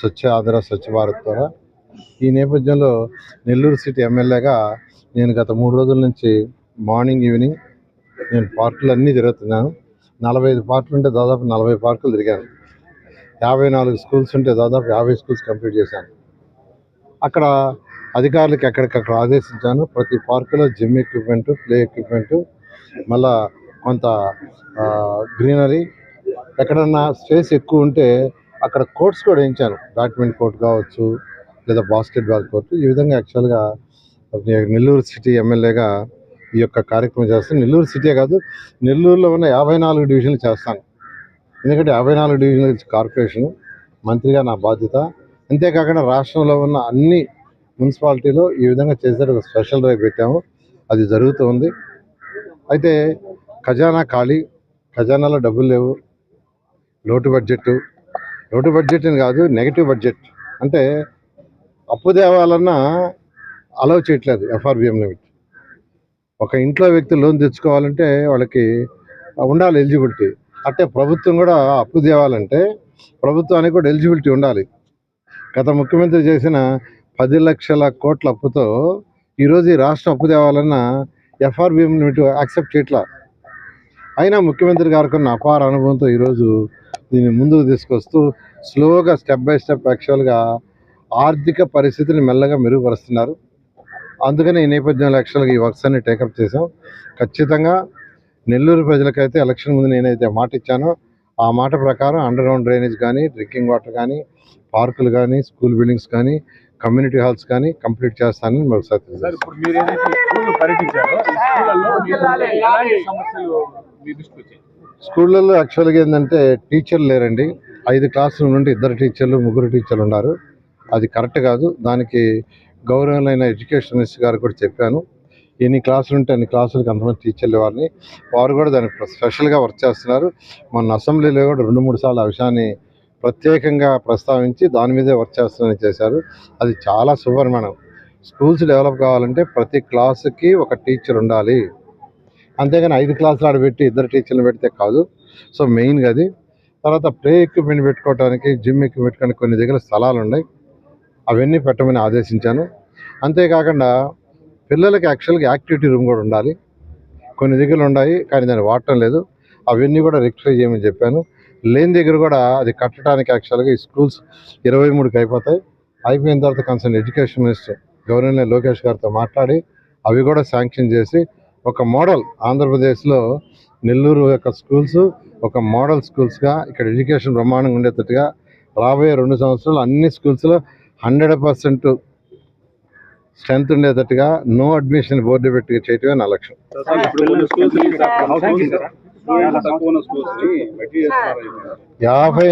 స్వచ్ఛ ఆంధ్ర స్వచ్ఛ భారత్ ద్వారా. ఈ నేపథ్యంలో నెల్లూరు సిటీ ఎమ్మెల్యేగా నేను గత మూడు రోజుల నుంచి మార్నింగ్ ఈవినింగ్ నేను పార్కులు అన్నీ తిరుగుతున్నాను. నలభై ఐదు పార్కులు ఉంటే దాదాపు నలభై పార్కులు తిరిగాను. యాభై నాలుగు స్కూల్స్ ఉంటే దాదాపు యాభై స్కూల్స్ కంప్లీట్ చేశాను. అక్కడ అధికారులకు ఎక్కడికక్కడ ఆదేశించాను. ప్రతి పార్కులో జిమ్ ఎక్విప్మెంట్ ప్లే ఎక్విప్మెంట్ మళ్ళా కొంత గ్రీనరీ. ఎక్కడన్నా స్పేస్ ఎక్కువ ఉంటే అక్కడ కోర్ట్స్ కూడా వేయించాను బ్యాడ్మింటన్ కోర్ట్ కావచ్చు లేదా బాస్కెట్బాల్ కోర్టు. ఈ విధంగా యాక్చువల్గా నెల్లూరు సిటీ ఎమ్మెల్యేగా ఈ యొక్క కార్యక్రమం చేస్తాను నెల్లూరు సిటీ కాదు నెల్లూరులో ఉన్న యాభై నాలుగు డివిజన్లు చేస్తాను. ఎందుకంటే యాభై నాలుగు డివిజన్ల కార్పొరేషన్ మంత్రిగా నా బాధ్యత. అంతేకాకుండా రాష్ట్రంలో ఉన్న అన్ని మున్సిపాలిటీలో ఈ విధంగా చేసే ఒక స్పెషల్ డ్రైవ్ పెట్టాము. అది జరుగుతూ ఉంది. అయితే ఖజానా ఖాళీ ఖజానాలో డబ్బులు లేవు లోటు బడ్జెట్ లోటు బడ్జెట్ అని కాదు నెగిటివ్ బడ్జెట్. అంటే అప్పు తేవాలన్నా అలౌ చేయట్లేదు ఎఫ్ఆర్బిఎం లిమిట్. ఒక ఇంట్లో వ్యక్తి లోన్ తెచ్చుకోవాలంటే వాళ్ళకి ఉండాలి ఎలిజిబిలిటీ. అంటే ప్రభుత్వం కూడా అప్పు తేవాలంటే ప్రభుత్వానికి కూడా ఎలిజిబిలిటీ ఉండాలి. గత ముఖ్యమంత్రి చేసిన పది లక్షల కోట్ల అప్పుతో ఈరోజు ఈ రాష్ట్రం అప్పు తేవాలన్నా ఎఫ్ఆర్బిఎం లిమిట్ యాక్సెప్ట్ చేయట్లా. అయినా ముఖ్యమంత్రి గారికి ఉన్న అపార అనుభవంతో ఈరోజు దీన్ని ముందుకు తీసుకొస్తూ స్లోగా స్టెప్ బై స్టెప్ యాక్చువల్గా ఆర్థిక పరిస్థితిని మెల్లగా మెరుగుపరుస్తున్నారు. అందుకని ఈ నేపథ్యంలో యాక్చువల్గా ఈ వర్క్స్ అన్ని టేకప్ చేసాం ఖచ్చితంగా నెల్లూరు ప్రజలకైతే ఎలక్షన్ ముందు నేనైతే మాట ఇచ్చానో. ఆ మాట ప్రకారం అండర్ గ్రౌండ్ డ్రైనేజ్ కానీ డ్రింకింగ్ వాటర్ కానీ పార్కులు కానీ స్కూల్ బిల్డింగ్స్ కానీ కమ్యూనిటీ హాల్స్ కానీ కంప్లీట్ చేస్తానని మరోసారి స్కూళ్ళల్లో యాక్చువల్గా ఏంటంటే టీచర్లు లేరండి. ఐదు క్లాస్ రూమ్ నుండి ఇద్దరు టీచర్లు ముగ్గురు టీచర్లు ఉన్నారు. అది కరెక్ట్ కాదు. దానికి గౌరవమైన ఎడ్యుకేషనిస్ట్ గారు కూడా చెప్పాను. ఎన్ని క్లాసులు ఉంటే అన్ని క్లాసులకు అంతమంది టీచర్లు వారిని వారు కూడా దానికి స్పెషల్గా వర్క్ చేస్తున్నారు. మొన్న అసెంబ్లీలో కూడా రెండు మూడు సార్లు ఆ విషయాన్ని ప్రత్యేకంగా ప్రస్తావించి దాని మీదే వర్క్ చేస్తున్నారని చేశారు. అది చాలా సువర్ణం స్కూల్స్ డెవలప్ కావాలంటే ప్రతి క్లాసుకి ఒక టీచర్ ఉండాలి. అంతేగాని ఐదు క్లాసులు ఆడబెట్టి ఇద్దరు టీచర్లు పెడితే కాదు. సో మెయిన్గా అది. తర్వాత ప్లే ఎక్విప్మెంట్ పెట్టుకోవడానికి జిమ్ ఎక్విప్మెంట్ పెట్టుకోవడానికి కొన్ని దగ్గర స్థలాలు ఉన్నాయి. అవన్నీ పెట్టమని ఆదేశించాను. అంతేకాకుండా పిల్లలకి యాక్చువల్గా యాక్టివిటీ రూమ్ కూడా ఉండాలి. కొన్ని దగ్గర ఉన్నాయి కానీ దాన్ని వాడటం లేదు. అవన్నీ కూడా రెక్టిఫై చేయమని చెప్పాను. లేని దగ్గర కూడా అది కట్టడానికి యాక్చువల్గా ఈ స్కూల్స్ ఇరవై మూడుకి అయిపోతాయి. అయిపోయిన తర్వాత concern education minister governor Lokesh గారితో మాట్లాడి అవి కూడా శాంక్షన్ చేసి ఒక మోడల్ ఆంధ్రప్రదేశ్లో నెల్లూరు యొక్క స్కూల్స్ ఒక మోడల్ స్కూల్స్గా ఇక్కడ ఎడ్యుకేషన్ బ్రహ్మాండంగా ఉండేటట్టుగా రాబోయే రెండు సంవత్సరాలు అన్ని స్కూల్స్లో హండ్రెడ్ పర్సెంట్ స్ట్రెంత్ ఉండేటట్టుగా నో అడ్మిషన్ బోర్డు పెట్టి చేయటమే నా లక్ష్యం యాభై